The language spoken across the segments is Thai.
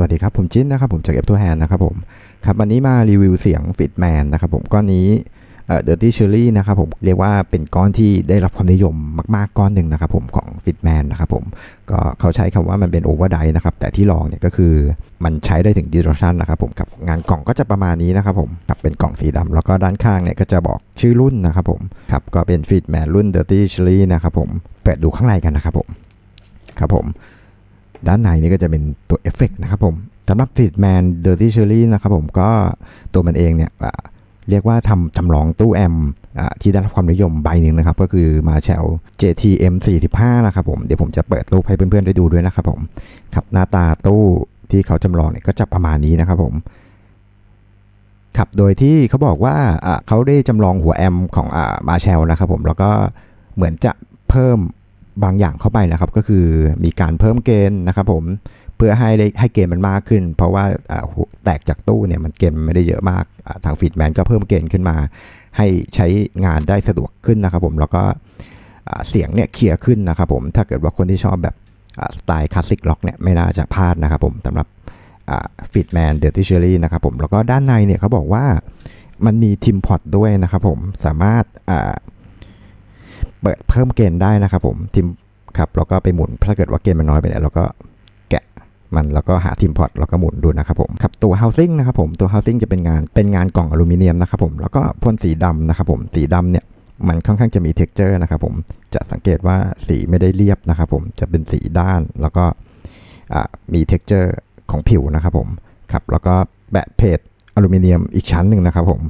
สวัสดีครับ ผมจิ้นนะครับผมจากเอฟตัวแฮนนะครับผมครับวันนี้มารีวิวเสียงฟิตแมนนะครับผมก้อนนี้เอ่อ Dirty Cherry นะครับผมเรียกว่าเป็นก้อนที่ได้รับความนิยมมาก ๆ ก้อนหนึ่งนะครับผมของฟิตแมนนะครับผมก็เขาใช้คำว่ามันเป็นโอเวอร์ไดนะครับแต่ที่ลองเนี่ยก็คือมันใช้ได้ถึง distortion นะครับผมกับงานกล่องก็จะประมาณนี้นะครับผมกับเป็นกล่องสีดำแล้วก็ด้านข้างเนี่ยก็จะบอกชื่อรุ่นนะครับผมครับก็เป็นฟิตแมนรุ่น Dirty Cherry นะครับผมเปิดดูข้างในกันนะครับผมครับผม ด้านในนี่ก็จะเป็นตัวเอฟเฟกต์นะครับผมสำหรับ f i t m a n Dirty Cherry นะครับผมก็ตัวมันเองเนี่ยเรียกว่าทำจำลองตู้แอมที่ได้รับความนิยมใบหนึ่งนะครับ ก็คือมาแชล JTM 45นะครับผม เดี๋ยวผมจะเปิดรูปให้เพื่อนๆได้ดูด้วยนะครับผมครับหน้าตาตู้ที่เขาจำลองเนี่ยก็จะประมาณนี้นะครับผมครับโดยที่เขาบอกว่าเขาได้จำลองหัวแอมของอมาแชลนะครับผมแล้วก็เหมือนจะเพิ่ม บางอย่างเข้าไปนะครับ ก็คือมีการเพิ่มเกณฑ์นะครับผมเพื่อให้ได้ให้เกณฑ์มันมากขึ้น เพราะว่าแตกจากตู้เนี่ยมันเกณฑ์มันไม่ได้เยอะมากทางฟีดแมนก็เพิ่มเกณฑ์ขึ้นมา ให้ใช้งานได้สะดวกขึ้นนะครับผมแล้วก็เสียงเนี่ยเคลียร์ขึ้นนะครับผมถ้าเกิดว่าคนที่ชอบแบบสไตล์คลาสสิกล็อกเนี่ยไม่น่าจะพลาดนะครับผมสำหรับฟีดแมนเดอร์ติเชอรี่นะครับผมแล้วก็ด้านในเนี่ยเขาบอกว่ามันมีทิมพอตด้วยนะครับผมสามารถ เปิดเพิ่มเกณฑ์ได้นะครับผมทีมครับแล้วก็ไปหมุนถ้าเกิดว่าเกณฑ์มันน้อยไปเนี่ยเราก็แกะมันแล้วก็หาทีมพอร์ตแล้วก็หมุนดูนะครับผมครับตัว housing นะครับผมตัว housing จะเป็นงานเป็นงานกล่องอลูมิเนียมนะครับผมแล้วก็พ่นสีดำนะครับผมสีดำเนี่ยมันค่อนข้างจะมี texture นะครับผมจะสังเกตว่าสีไม่ได้เรียบนะครับผมจะเป็นสีด้านแล้วก็อ่ามี texture ของผิวนะครับผมครับแล้วก็แบะเพจอลูมิเนียมอีกชั้นหนึ่งนะครับผม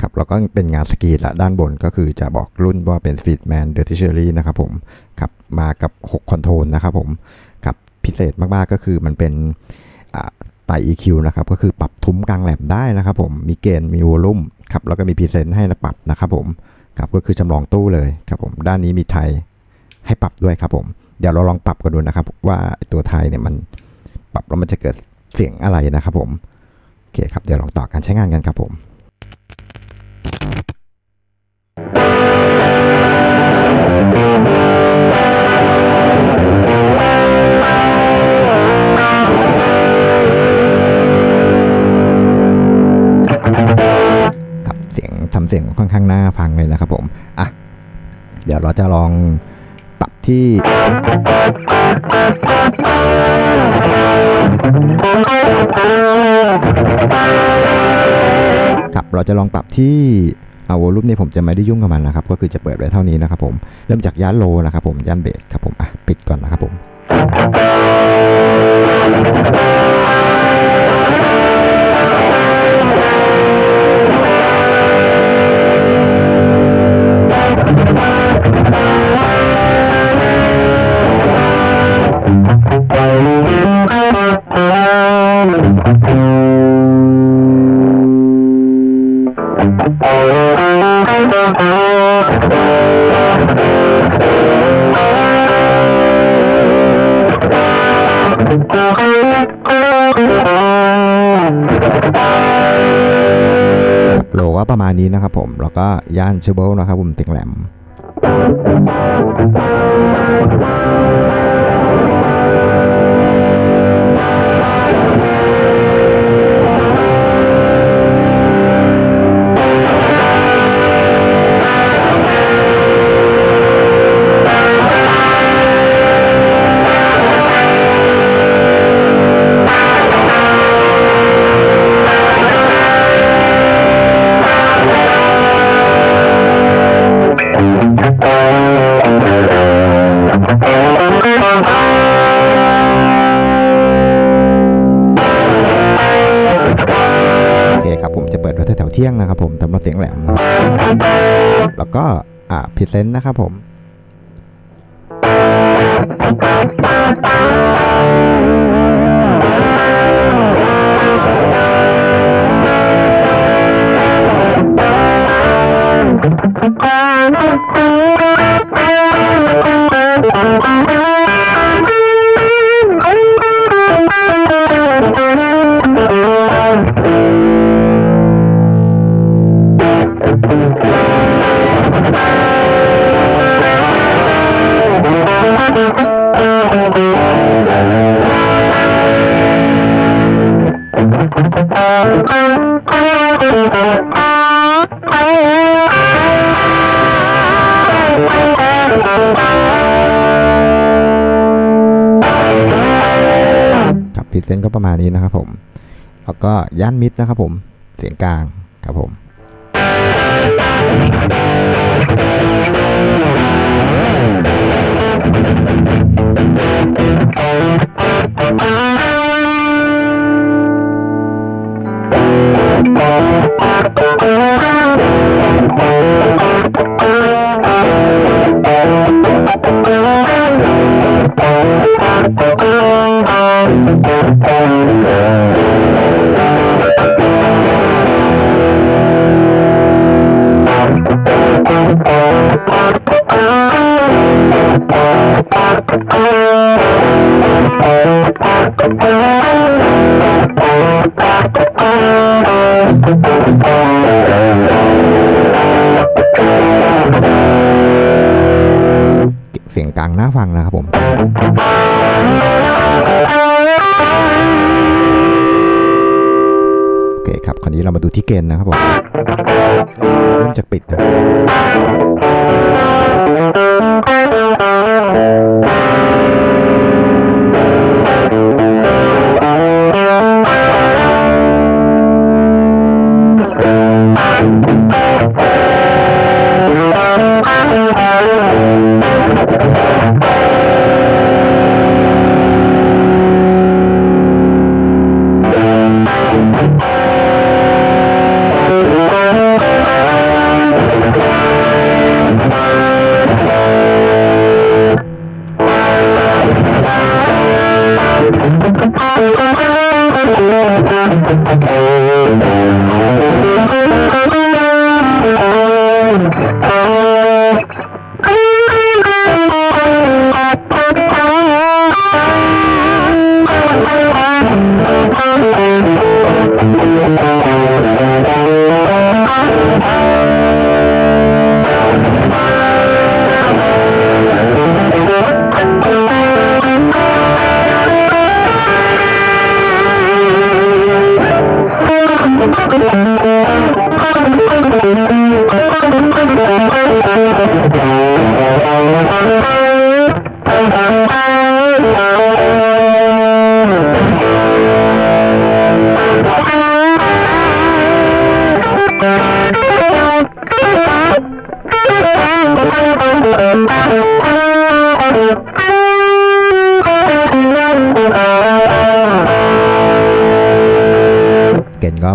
ครับแล้วก็เป็นงานสกีละด้านบนก็คือจะบอกรุ่นว่าเป็น Fitman Dirty Cherry นะครับผมครับมากับ 6 คอนโทรลนะครับผมครับพิเศษมากๆก็คือมันเป็นอ่าไต่ EQ นะครับก็คือปรับทุ้มกลางแหลมได้นะครับผมมีเกณฑ์มีวอลลุ่มครับแล้วก็มีพรีเซนต์ให้ปรับนะครับผมครับก็คือจำลองตู้เลยครับผมด้านนี้มีไทยให้ปรับด้วยครับผมเดี๋ยวเราลองปรับกันดูนะครับ ว่าตัวไทยเนี่ยมันปรับแล้วมันจะเกิดเสียงอะไรนะครับผมโอเคครับเดี๋ยวลองต่อการใช้งานกันครับผม ทำเสียงค่อนข้างน่าฟังเลยนะครับผม อะ เดี๋ยวเราจะลองปรับที่ ครับเราจะลองปรับที่เอาวอลุ่มนี่ผมจะไม่ได้ยุ่งกับมันนะครับ ก็คือจะเปิดไว้เท่านี้นะครับผมเริ่มจากย่านโลนะครับผมย่านเบสครับผมอะปิดก่อนนะครับผม ว่าประมาณนี้นะครับผมแล้วก็ย่านเชเบิลนะครับผมติงแหลม ที่ยงนะครับผมสำหรับเสียงแหลมแล้วก็อ่าพิเซนต์นะครับผมอ พิเซนก็ประมาณนี้นะครับผม แล้วก็ย่านมิดนะครับผมเสียงกลางครับผม เสียงกลางน่าฟังนะครับผมโอเคครับ คราวนี้เรามาดูที่เกณฑ์นะครับผม เริ่มจากปิดนะ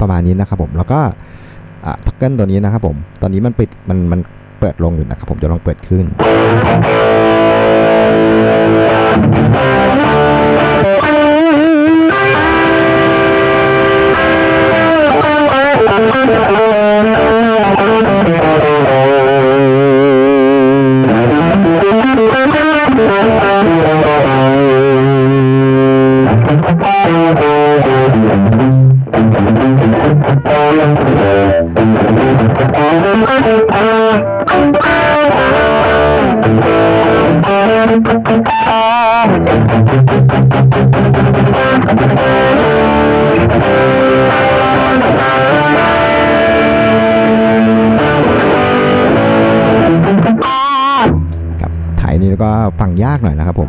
ประมาณนี้นะครับผมแล้วก็ท็อกเกิลตัวนี้นะครับผมตอนนี้มันปิดมันมันเปิดลงอยู่นะครับผมจะลองเปิดขึ้นกั ฟังยากหน่อยนะครับผม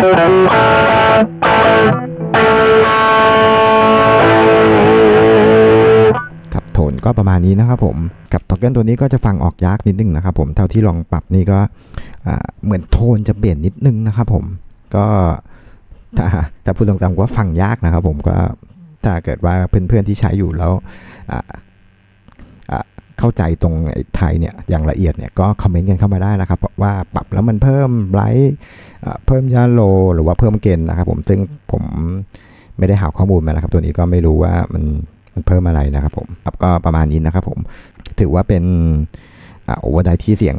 ครับโทนก็ประมาณนี้นะครับผมกับท็อกเกิลตัวนี้ก็จะฟังออกยากนิดนึงนะครับผมเท่าที่ลองปรับนี่ก็เหมือนโทนจะเปลี่ยนนิดนึงนะครับผมก็ถ้าถ้าพูดตรงๆว่าฟังยากนะครับผมก็ถ้าเกิดว่าเพื่อนๆที่ใช้อยู่แล้ว เข้าใจตรงไทยเนี่ยอย่างละเอียดเนี่ยก็คอมเมนต์กันเข้ามาได้นะครับว่าปรับแล้วมันเพิ่มไบรท์เพิ่มยาโล หรือว่าเพิ่มเกณฑ์นะครับผมซึ่งผมไม่ได้หาข้อมูลมานะครับ ตัวนี้ก็ไม่รู้ว่ามันมันเพิ่มอะไรนะครับผมรับก็ประมาณนี้นะครับผมถือว่าเป็นโอเวอร์ไดที่เสียง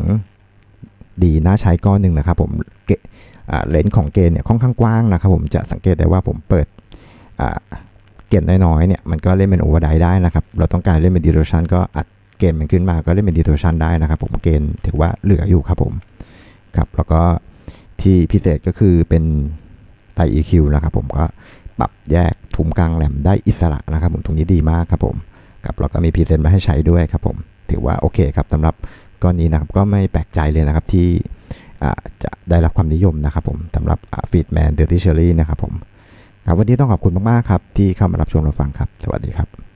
ดีน่าใช้ก้อนหนึ่งนะครับผมเลนส์ของเกณฑ์เนี่ยค่อนข้างกว้างนะครับผมจะสังเกตได้ว่าผมเปิดเกณฑ์น้อยๆเนี่ยมันก็เล่นเป็นโอเวอร์ไดได้นะครับ เราต้องการเล่นเป็นดิโรชันก็อัด เกณฑ์มันขึ้นมาก็เล่นเป็นดิโรชันได้นะครับผมเกณฑ์ถือว่าเหลืออยู่ครับผมครับแล้วก็ที่พิเศษก็คือเป็นไต EQ นะครับผมก็ปรับแยกทุมกลางแหลมได้อิสระนะครับผมตรงนี้ดีมากครับผมครับแล้วก็มีพรีเซนต์มาให้ใช้ด้วยครับผมถือว่าโอเคครับสำหรับก้อนนี้นะครับก็ไม่แปลกใจเลยนะครับที่จะได้รับความนิยมนะครับผมสำหรับฟีดแมนเดอร์ตี้เชอรี่นะครับผมครับวันนี้ต้องขอบคุณมากๆครับที่เข้ามารับชมรับฟังครับ สวัสดีครับ